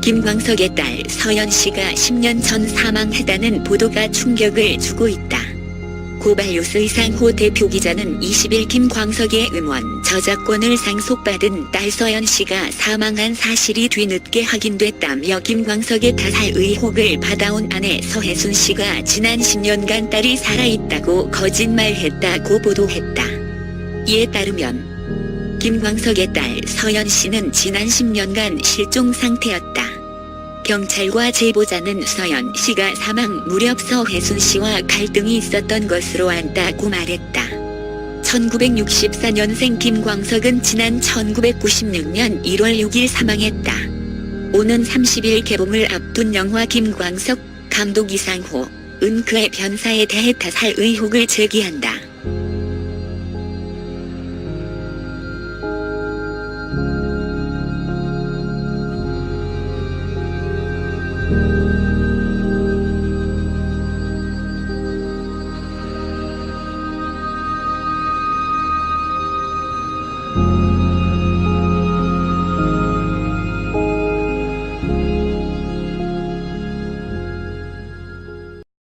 김광석의 딸 서연 씨가 10년 전 사망했다는 보도가 충격을 주고 있다. 고발뉴스 이상호 대표 기자는 20일 김광석의 음원 저작권을 상속받은 딸 서연 씨가 사망한 사실이 뒤늦게 확인됐다며 김광석의 타살 의혹을 받아온 아내 서혜순 씨가 지난 10년간 딸이 살아있다고 거짓말했다고 보도했다. 이에 따르면 김광석의 딸 서연 씨는 지난 10년간 실종 상태였다. 경찰과 제보자는 서연 씨가 사망 무렵 서혜순 씨와 갈등이 있었던 것으로 안다고 말했다. 1964년생 김광석은 지난 1996년 1월 6일 사망했다. 오는 30일 개봉을 앞둔 영화 김광석 감독 이상호 은 그의 변사에 대해 타살 의혹을 제기한다. you.